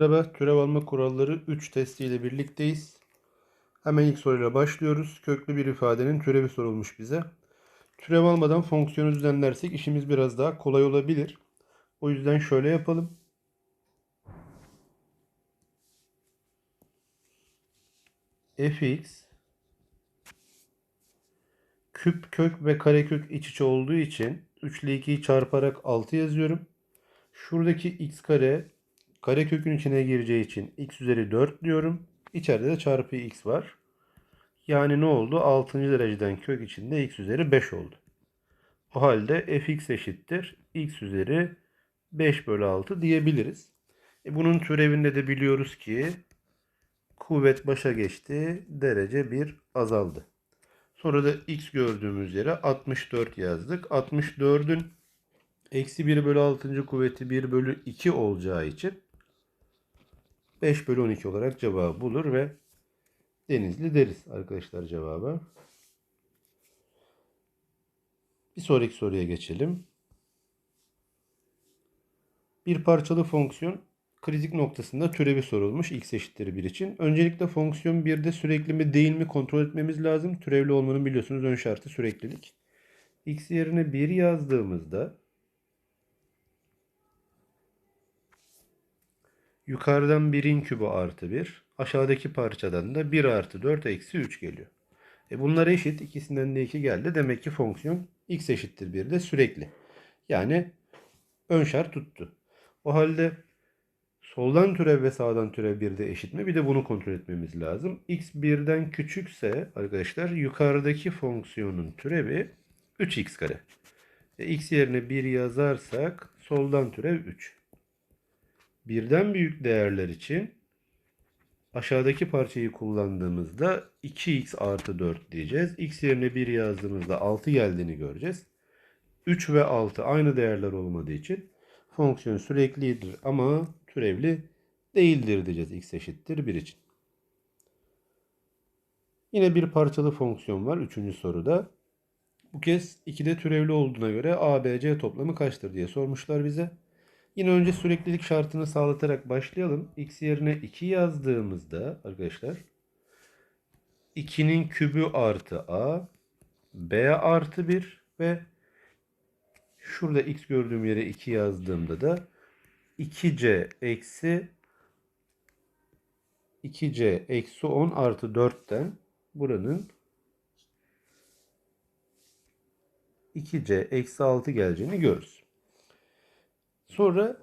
Merhaba, türev alma kuralları 3 testiyle birlikteyiz. Hemen ilk soruyla başlıyoruz. Köklü bir ifadenin türevi sorulmuş bize. Türev almadan fonksiyonu düzenlersek işimiz biraz daha kolay olabilir. O yüzden şöyle yapalım. fx küp kök ve karekök iç içe olduğu için 3 ile 2'yi çarparak 6 yazıyorum. Şuradaki x kare karekökün içine gireceği için x üzeri 4 diyorum. İçeride de çarpı x var. Yani ne oldu? 6. dereceden kök içinde x üzeri 5 oldu. O halde fx eşittir x üzeri 5 bölü 6 diyebiliriz. E bunun türevinde de biliyoruz ki kuvvet başa geçti. Derece 1 azaldı. Sonra da x gördüğümüz yere 64 yazdık. 64'ün eksi 1 bölü 6. kuvveti 1 bölü 2 olacağı için 5 bölü 12 olarak cevabı bulur ve Denizli deriz arkadaşlar cevaba. Bir sonraki soruya geçelim. Bir parçalı fonksiyon kritik noktasında türevi sorulmuş x eşittir 1 için. Öncelikle fonksiyon 1'de sürekli mi değil mi kontrol etmemiz lazım. Türevli olmanın biliyorsunuz ön şartı süreklilik. x yerine 1 yazdığımızda yukarıdan 1'in kübü artı 1. Aşağıdaki parçadan da 1 artı 4 eksi 3 geliyor. E bunlar eşit. ikisinden de 2 geldi. Demek ki fonksiyon x eşittir 1 de sürekli. Yani ön şart tuttu. O halde soldan türev ve sağdan türev 1 de eşit mi? Bir de bunu kontrol etmemiz lazım. x 1'den küçükse arkadaşlar yukarıdaki fonksiyonun türevi 3x kare. E, x yerine 1 yazarsak soldan türev 3. Birden büyük değerler için aşağıdaki parçayı kullandığımızda 2x artı 4 diyeceğiz. x yerine 1 yazdığımızda 6 geldiğini göreceğiz. 3 ve 6 aynı değerler olmadığı için fonksiyon süreklidir ama türevli değildir diyeceğiz x eşittir 1 için. Yine bir parçalı fonksiyon var 3. soruda. Bu kez 2'de türevli olduğuna göre a, b, c toplamı kaçtır diye sormuşlar bize. Yine önce süreklilik şartını sağlatarak başlayalım. X yerine 2 yazdığımızda arkadaşlar 2'nin kübü artı A B artı 1 ve şurada X gördüğüm yere 2 yazdığımda da 2C eksi 2C eksi 10 artı 4'ten buranın 2C eksi 6 geleceğini görürüz. Sonra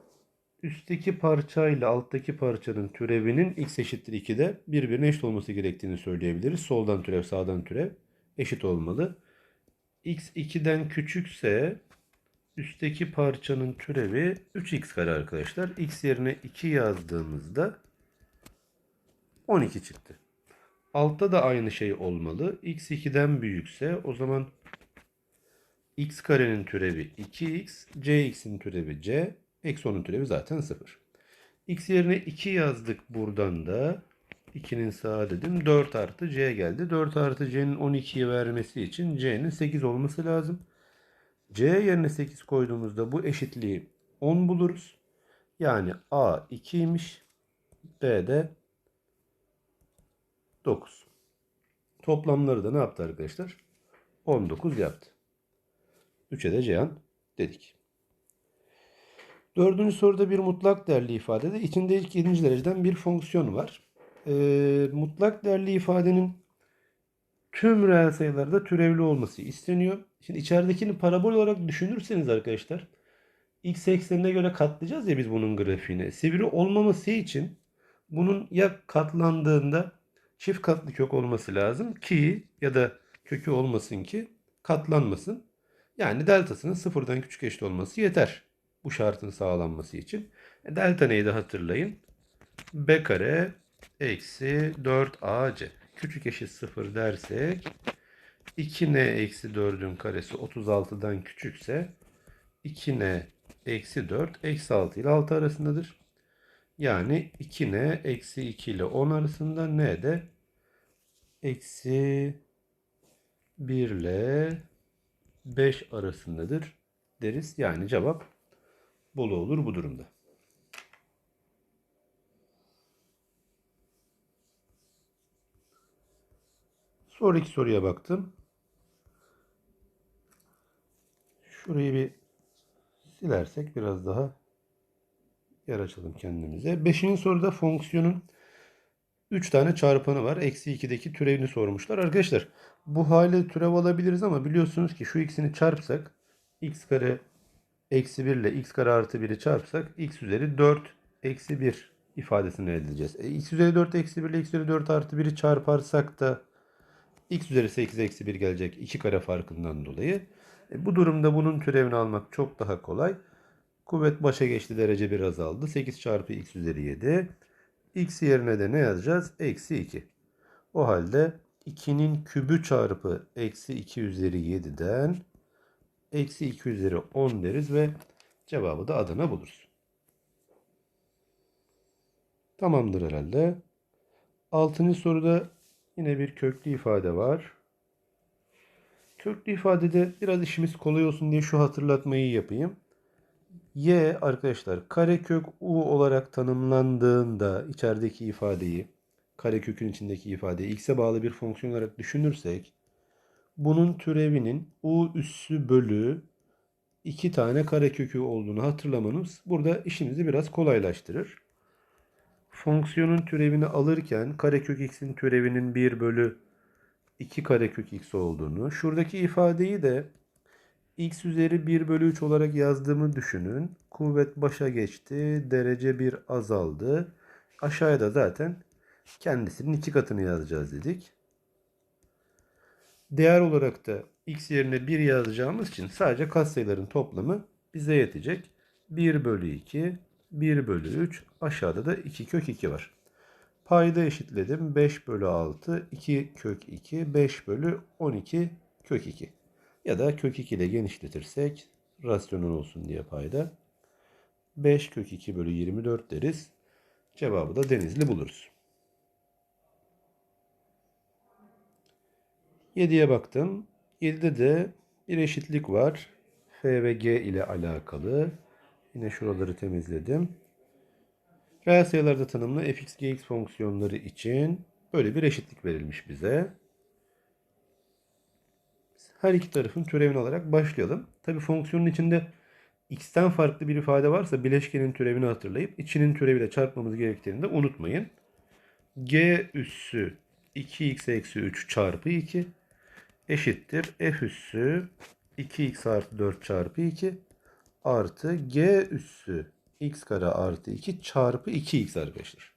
üstteki parça ile alttaki parçanın türevinin x eşittir 2'de birbirine eşit olması gerektiğini söyleyebiliriz. Soldan türev sağdan türev eşit olmalı. x 2'den küçükse üstteki parçanın türevi 3x kare arkadaşlar. x yerine 2 yazdığımızda 12 çıktı. Altta da aynı şey olmalı. x 2'den büyükse o zaman x karenin türevi 2x, cx'in türevi c, eksi 10'un türevi zaten 0. x yerine 2 yazdık buradan da. 2'nin sağa dedim. 4 artı c geldi. 4 artı c'nin 12'yi vermesi için c'nin 8 olması lazım. c yerine 8 koyduğumuzda bu eşitliği 10 buluruz. Yani a 2'ymiş. b de 9. Toplamları da ne yaptı arkadaşlar? 19 yaptı. 3'e de Ceyhan dedik. Dördüncü soruda bir mutlak değerli ifadede içinde ilk 7. dereceden bir fonksiyon var. E, mutlak değerli ifadenin tüm reel sayılarda türevli olması isteniyor. Şimdi içeridekini parabol olarak düşünürseniz arkadaşlar x eksenine göre katlayacağız ya biz bunun grafiğini. Sivri olmaması için bunun ya katlandığında çift katlı kök olması lazım ki ya da kökü olmasın ki katlanmasın. Yani deltasının sıfırdan küçük eşit olması yeter. Bu şartın sağlanması için. E, delta neydi hatırlayın. B kare eksi 4AC. Küçük eşit sıfır dersek 2n eksi 4'ün karesi 36'dan küçükse 2n eksi 4 eksi 6 ile 6 arasındadır. Yani 2n eksi 2 ile 10 arasında n de eksi 1 ile 5 arasındadır deriz. Yani cevap Bolu olur bu durumda. Sonraki soruya baktım. Şurayı bir silersek biraz daha yer açalım kendimize. Beşinci soruda fonksiyonun 3 tane çarpanı var. Eksi 2'deki türevini sormuşlar. Arkadaşlar bu hale türev alabiliriz ama biliyorsunuz ki şu ikisini çarpsak x kare eksi 1 ile x kare artı 1'i çarpsak x üzeri 4 eksi 1 ifadesini elde edeceğiz. E, x üzeri 4 eksi 1 ile x üzeri 4 artı 1'i çarparsak da x üzeri 8 eksi 1 gelecek 2 kare farkından dolayı. E, bu durumda bunun türevini almak çok daha kolay. Kuvvet başa geçti derece 1 azaldı. 8 çarpı x üzeri 7. x yerine de ne yazacağız? Eksi 2. O halde 2'nin kübü çarpı eksi 2 üzeri 7'den eksi 2 üzeri 10 deriz ve cevabı da adına buluruz. Tamamdır herhalde. Altıncı soruda yine bir köklü ifade var. Köklü ifadede biraz işimiz kolay olsun diye şu hatırlatmayı yapayım. Y arkadaşlar karekök u olarak tanımlandığında içerideki ifadeyi karekökün içindeki ifadeyi x'e bağlı bir fonksiyon olarak düşünürsek bunun türevinin u üssü bölü iki tane karekökü olduğunu hatırlamanız burada işimizi biraz kolaylaştırır. Fonksiyonun türevini alırken karekök x'in türevinin 1 bölü 2 karekök x olduğunu, şuradaki ifadeyi de x üzeri 1 bölü 3 olarak yazdığımı düşünün. Kuvvet başa geçti. Derece 1 azaldı. Aşağıya da zaten kendisinin iki katını yazacağız dedik. Değer olarak da x yerine 1 yazacağımız için sadece katsayıların toplamı bize yetecek. 1 bölü 2, 1 bölü 3, aşağıda da 2 kök 2 var. Payda eşitledim. 5 bölü 6, 2 kök 2, 5 bölü 12 kök 2. Ya da kök 2 ile genişletirsek rasyonel olsun diye payda. 5 kök 2 bölü 24 deriz. Cevabı da denizli buluruz. 7'ye baktım. 7'de de bir eşitlik var. F ve G ile alakalı. Yine şuraları temizledim. Reel sayılarda tanımlı fx, gx fonksiyonları için böyle bir eşitlik verilmiş bize. Her iki tarafın türevini alarak başlayalım. Tabi fonksiyonun içinde x'ten farklı bir ifade varsa bileşkenin türevini hatırlayıp içinin türeviyle çarpmamız gerektiğini de unutmayın. g üssü 2x eksi 3 çarpı 2 eşittir f üssü 2x artı 4 çarpı 2 artı g üssü x kare artı 2 çarpı 2x arkadaşlar.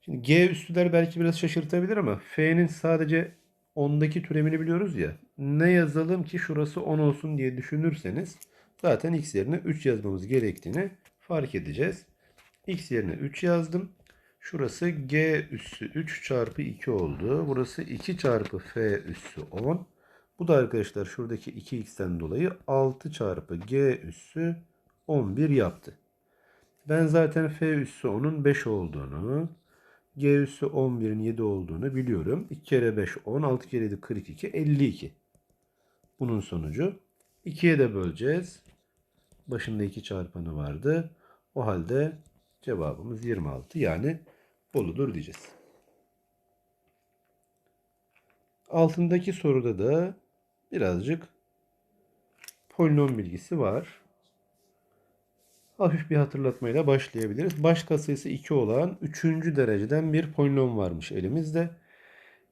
Şimdi g üssüler belki biraz şaşırtabilir ama f'nin sadece 10'daki türevini biliyoruz ya. Ne yazalım ki şurası 10 olsun diye düşünürseniz zaten x yerine 3 yazmamız gerektiğini fark edeceğiz. x yerine 3 yazdım. Şurası g üssü 3 çarpı 2 oldu. Burası 2 çarpı f üssü 10. Bu da arkadaşlar şuradaki 2x'ten dolayı 6 çarpı g üssü 11 yaptı. Ben zaten f üssü 10'un 5 olduğunu, g üssü 11'in 7 olduğunu biliyorum. 2 kere 5 10, 6 kere 7 42, 52. Bunun sonucu 2'ye de böleceğiz. Başında 2 çarpanı vardı. O halde cevabımız 26 yani Bolu'dur diyeceğiz. Altındaki soruda da birazcık polinom bilgisi var. Hafif bir hatırlatmayla başlayabiliriz. Baş katsayısı 2 olan 3. dereceden bir polinom varmış elimizde.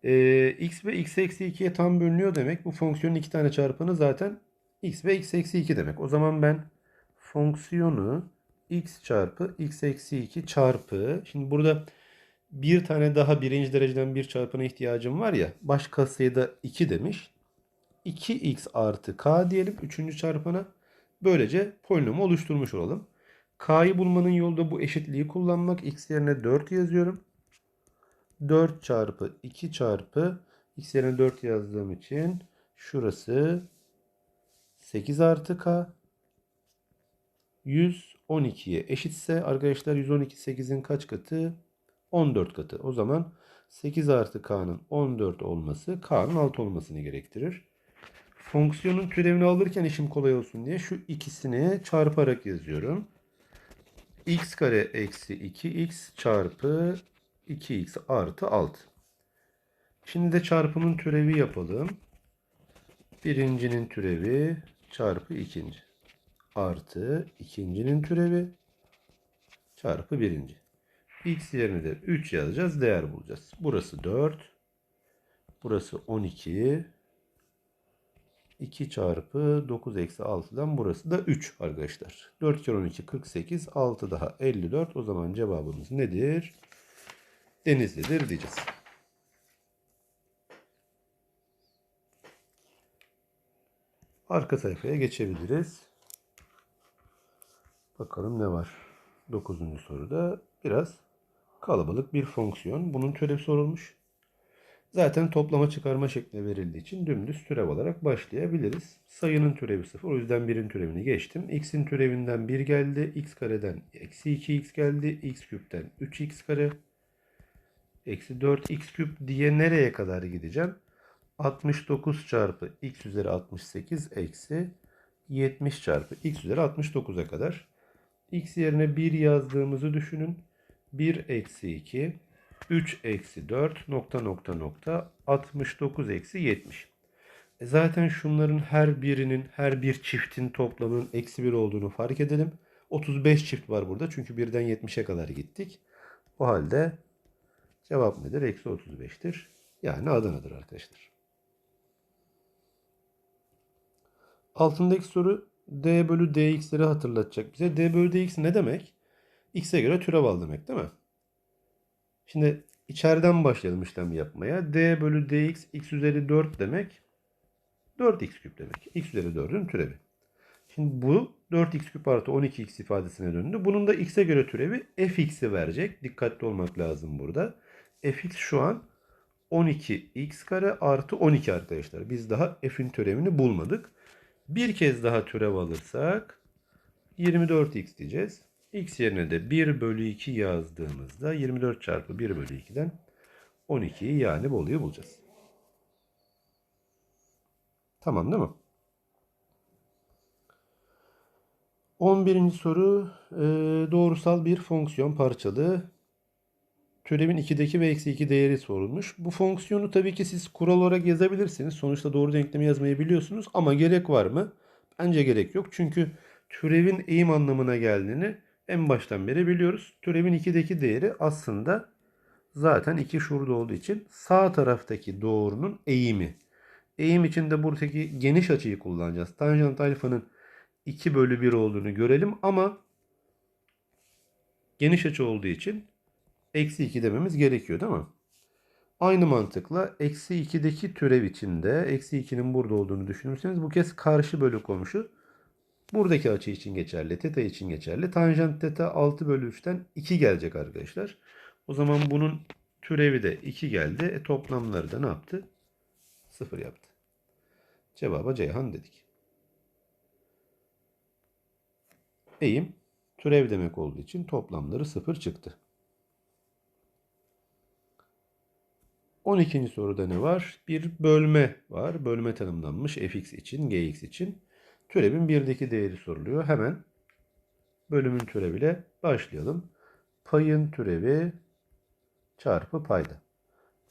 Ee, x ve x eksi 2'ye tam bölünüyor demek. Bu fonksiyonun iki tane çarpanı zaten x ve x eksi 2 demek. O zaman ben fonksiyonu x çarpı x eksi 2 çarpı. Şimdi burada bir tane daha birinci dereceden bir çarpana ihtiyacım var ya. Baş katsayıda 2 demiş. 2x artı k diyelim. Üçüncü çarpana. Böylece polinomu oluşturmuş olalım. K'yı bulmanın yolu da bu eşitliği kullanmak. X yerine 4 yazıyorum. 4 çarpı 2 çarpı X yerine 4 yazdığım için şurası 8 artı K 112'ye eşitse arkadaşlar 112 8'in kaç katı? 14 katı. O zaman 8 artı K'nın 14 olması K'nın 6 olmasını gerektirir. Fonksiyonun türevini alırken işim kolay olsun diye şu ikisini çarparak yazıyorum x kare eksi 2x çarpı 2x artı 6. Şimdi de çarpımın türevi yapalım. Birincinin türevi çarpı ikinci. Artı ikincinin türevi çarpı birinci. X yerine de 3 yazacağız. Değer bulacağız. Burası 4. Burası 12. 2 çarpı 9 eksi 6'dan burası da 3 arkadaşlar. 4 kere 12 48. 6 daha 54. O zaman cevabımız nedir? Denizli'dir diyeceğiz. Arka sayfaya geçebiliriz. Bakalım ne var. 9. soruda biraz kalabalık bir fonksiyon. Bunun türevi sorulmuş. Zaten toplama çıkarma şekli verildiği için dümdüz türev olarak başlayabiliriz. Sayının türevi 0. O yüzden 1'in türevini geçtim. X'in türevinden 1 geldi. X kareden eksi 2x geldi. X küpten 3x kare. Eksi 4x küp diye nereye kadar gideceğim? 69 çarpı x üzeri 68 eksi 70 çarpı x üzeri 69'a kadar. X yerine 1 yazdığımızı düşünün. 1 eksi 2 3 eksi 4 nokta nokta nokta 69 eksi 70. E zaten şunların her birinin her bir çiftin toplamının eksi 1 olduğunu fark edelim. 35 çift var burada çünkü birden 70'e kadar gittik. O halde cevap nedir? Eksi 35'tir. Yani Adana'dır arkadaşlar. Altındaki soru d bölü dx'leri hatırlatacak bize. d bölü dx ne demek? x'e göre türev al demek değil mi? Şimdi içeriden başlayalım işlem yapmaya. d bölü dx x üzeri 4 demek. 4x küp demek. x üzeri 4'ün türevi. Şimdi bu 4x küp artı 12x ifadesine döndü. Bunun da x'e göre türevi fx'i verecek. Dikkatli olmak lazım burada. fx şu an 12x kare artı 12 arkadaşlar. Biz daha f'in türevini bulmadık. Bir kez daha türev alırsak 24x diyeceğiz. x yerine de 1 bölü 2 yazdığımızda 24 çarpı 1 bölü 2'den 12'yi yani Bolu'yu bulacağız. Tamam değil mi? 11. soru e, doğrusal bir fonksiyon parçalı türevin 2'deki ve eksi 2 değeri sorulmuş. Bu fonksiyonu tabii ki siz kural olarak yazabilirsiniz. Sonuçta doğru denklemi yazmayı biliyorsunuz. Ama gerek var mı? Bence gerek yok. Çünkü türevin eğim anlamına geldiğini en baştan beri biliyoruz. Türevin 2'deki değeri aslında zaten 2 şurada olduğu için sağ taraftaki doğrunun eğimi. Eğim için de buradaki geniş açıyı kullanacağız. Tanjant alfanın 2 bölü 1 olduğunu görelim ama geniş açı olduğu için eksi 2 dememiz gerekiyor değil mi? Aynı mantıkla eksi 2'deki türev içinde eksi 2'nin burada olduğunu düşünürseniz bu kez karşı bölü komşu buradaki açı için geçerli. Teta için geçerli. Tanjant teta 6 bölü 3'ten 2 gelecek arkadaşlar. O zaman bunun türevi de 2 geldi. E, toplamları da ne yaptı? 0 yaptı. Cevaba Ceyhan dedik. Eğim türev demek olduğu için toplamları 0 çıktı. 12. soruda ne var? Bir bölme var. Bölme tanımlanmış fx için, gx için. Türevin birdeki değeri soruluyor. Hemen bölümün türeviyle başlayalım. Payın türevi çarpı payda.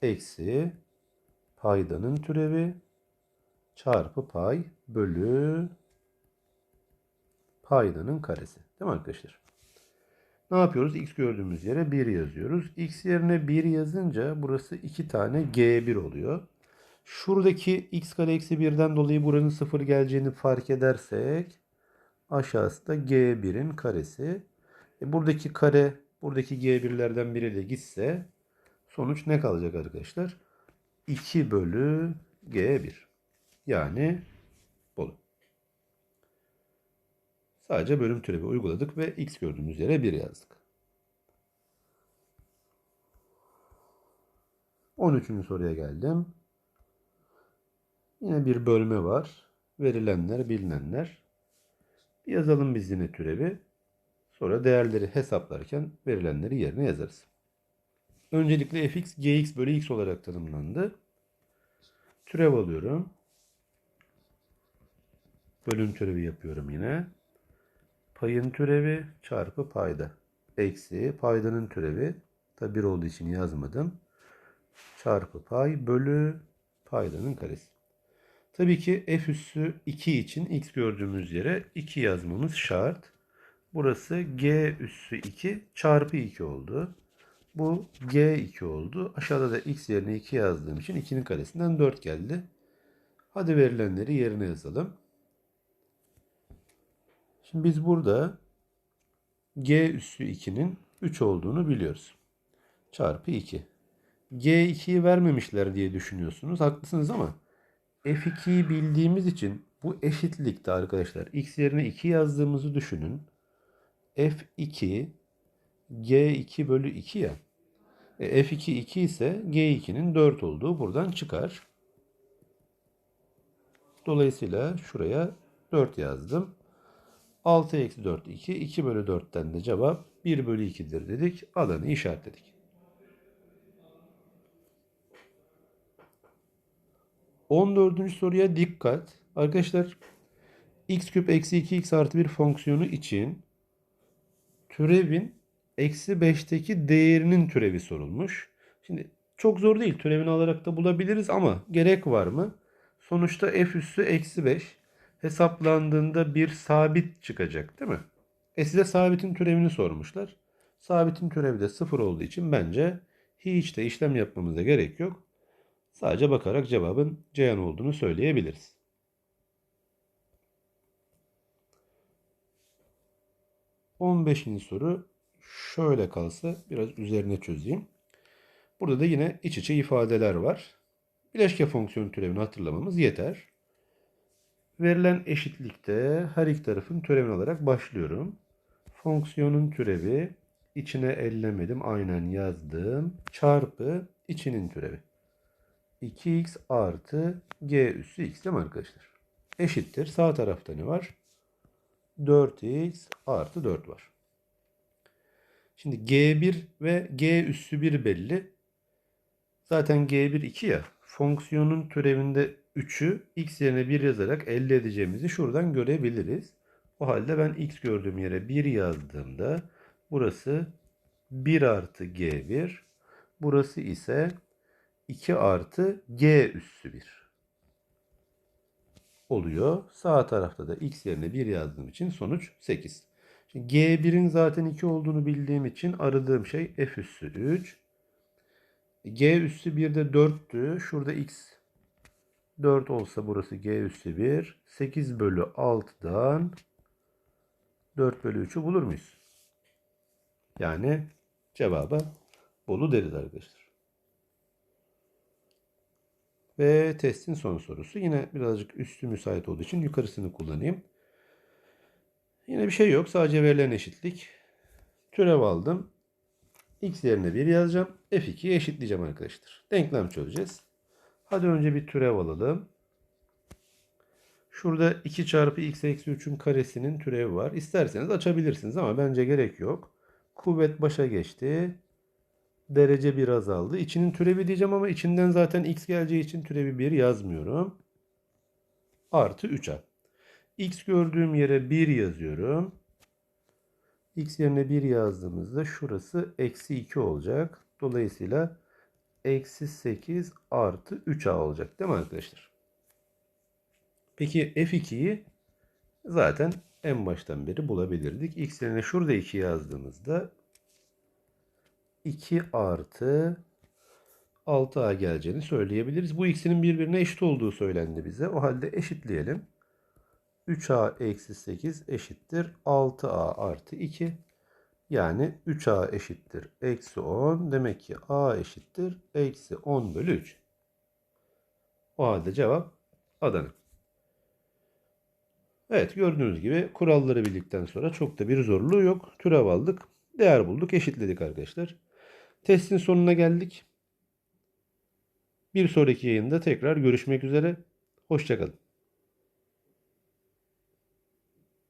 Eksi paydanın türevi çarpı pay bölü paydanın karesi. Değil mi arkadaşlar? Ne yapıyoruz? X gördüğümüz yere 1 yazıyoruz. X yerine 1 yazınca burası 2 tane G1 oluyor. Şuradaki x kare eksi 1'den dolayı buranın 0 geleceğini fark edersek aşağısı da G1'in karesi. E buradaki kare buradaki G1'lerden biriyle gitse sonuç ne kalacak arkadaşlar? 2 bölü G1. Yani Bolu. Sadece bölüm türevi uyguladık ve x gördüğümüz yere 1 yazdık. 13. soruya geldim. Yine bir bölme var. Verilenler, bilinenler. Yazalım biz yine türevi. Sonra değerleri hesaplarken verilenleri yerine yazarız. Öncelikle fx gx bölü x olarak tanımlandı. Türev alıyorum. Bölüm türevi yapıyorum yine. Payın türevi çarpı payda. Eksi paydanın türevi. Tabi 1 olduğu için yazmadım. çarpı pay bölü paydanın karesi. Tabii ki f üssü 2 için x gördüğümüz yere 2 yazmamız şart. Burası g üssü 2 çarpı 2 oldu. Bu g2 oldu. Aşağıda da x yerine 2 yazdığım için 2'nin karesinden 4 geldi. Hadi verilenleri yerine yazalım. Şimdi biz burada g üssü 2'nin 3 olduğunu biliyoruz. Çarpı 2. G2'yi vermemişler diye düşünüyorsunuz. Haklısınız ama F2'yi bildiğimiz için bu eşitlikte arkadaşlar x yerine 2 yazdığımızı düşünün. F2 G2 bölü 2 ya. E, F2 2 ise G2'nin 4 olduğu buradan çıkar. Dolayısıyla şuraya 4 yazdım. 6 eksi 4 2. 2 bölü 4'ten de cevap 1 bölü 2'dir dedik. Alanı işaretledik. 14. soruya dikkat. Arkadaşlar x küp eksi 2x artı 1 fonksiyonu için türevin eksi 5'teki değerinin türevi sorulmuş. Şimdi çok zor değil. Türevini alarak da bulabiliriz ama gerek var mı? Sonuçta f üssü eksi 5 hesaplandığında bir sabit çıkacak değil mi? E size sabitin türevini sormuşlar. Sabitin türevi de 0 olduğu için bence hiç de işlem yapmamıza gerek yok. Sadece bakarak cevabın Ceyhan olduğunu söyleyebiliriz. On beşinci soru şöyle kalsa biraz üzerine çözeyim. Burada da yine iç içe ifadeler var. Bileşke fonksiyon türevini hatırlamamız yeter. Verilen eşitlikte her iki tarafın türevini alarak başlıyorum. Fonksiyonun türevi içine ellemedim aynen yazdım. Çarpı içinin türevi. 2x artı g üssü x değil mi arkadaşlar? Eşittir. Sağ tarafta ne var? 4x artı 4 var. Şimdi g1 ve g üssü 1 belli. Zaten g1 2 ya. Fonksiyonun türevinde 3'ü x yerine 1 yazarak elde edeceğimizi şuradan görebiliriz. O halde ben x gördüğüm yere 1 yazdığımda burası 1 artı g1. Burası ise 2 artı g üssü 1 oluyor. Sağ tarafta da x yerine 1 yazdığım için sonuç 8. Şimdi g1'in zaten 2 olduğunu bildiğim için aradığım şey f üssü 3. g üssü 1 de 4'tü. Şurada x 4 olsa burası g üssü 1. 8 bölü 6'dan 4 bölü 3'ü bulur muyuz? Yani cevaba Bolu deriz arkadaşlar. Ve testin son sorusu. Yine birazcık üstü müsait olduğu için yukarısını kullanayım. Yine bir şey yok. Sadece verilen eşitlik. Türev aldım. X yerine 1 yazacağım. F2'yi eşitleyeceğim arkadaşlar. Denklem çözeceğiz. Hadi önce bir türev alalım. Şurada 2 çarpı x eksi 3'ün karesinin türevi var. İsterseniz açabilirsiniz ama bence gerek yok. Kuvvet başa geçti derece bir azaldı. İçinin türevi diyeceğim ama içinden zaten x geleceği için türevi 1 yazmıyorum. Artı 3'e. x gördüğüm yere 1 yazıyorum. x yerine 1 yazdığımızda şurası eksi 2 olacak. Dolayısıyla eksi 8 artı 3a olacak değil mi arkadaşlar? Peki f2'yi zaten en baştan beri bulabilirdik. x yerine şurada 2 yazdığımızda 2 artı 6a geleceğini söyleyebiliriz. Bu ikisinin birbirine eşit olduğu söylendi bize. O halde eşitleyelim. 3a eksi 8 eşittir 6a artı 2. Yani 3a eşittir eksi 10. Demek ki a eşittir eksi 10 bölü 3. O halde cevap Adana. Evet gördüğünüz gibi kuralları bildikten sonra çok da bir zorluğu yok. Türev aldık. Değer bulduk. Eşitledik arkadaşlar. Testin sonuna geldik. Bir sonraki yayında tekrar görüşmek üzere. Hoşçakalın.